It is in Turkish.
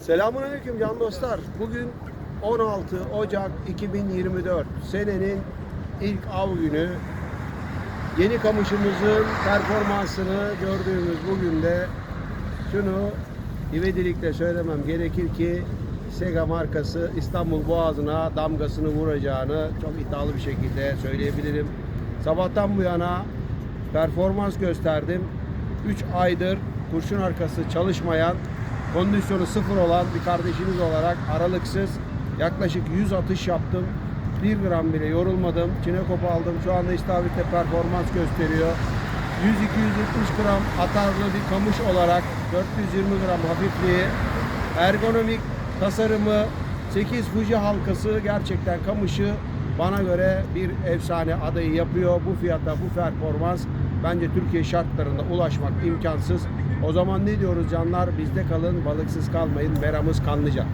Selamünaleyküm can dostlar. Bugün 16 Ocak 2024 senenin ilk av günü. Yeni kamışımızın performansını gördüğümüz bugün de şunu ivedilikle söylemem gerekir ki Sega markası İstanbul Boğazı'na damgasını vuracağını çok iddialı bir şekilde söyleyebilirim. Sabahtan bu yana performans gösterdim. 3 aydır kurşun arkası çalışmayan, kondisyonu sıfır olan bir kardeşiniz olarak aralıksız yaklaşık 100 atış yaptım. 1 gram bile yorulmadım. Çinekop aldım. Şu anda istavritte performans gösteriyor. 100-270 gram atarlı bir kamış olarak 420 gram hafifliği, ergonomik tasarımı, 8 Fuji halkası gerçekten kamışı bana göre bir efsane adayı yapıyor. Bu fiyata, bu performans bence Türkiye şartlarında ulaşmak imkansız. O zaman ne diyoruz canlar? Bizde kalın, balıksız kalmayın. Meramız kanlıca.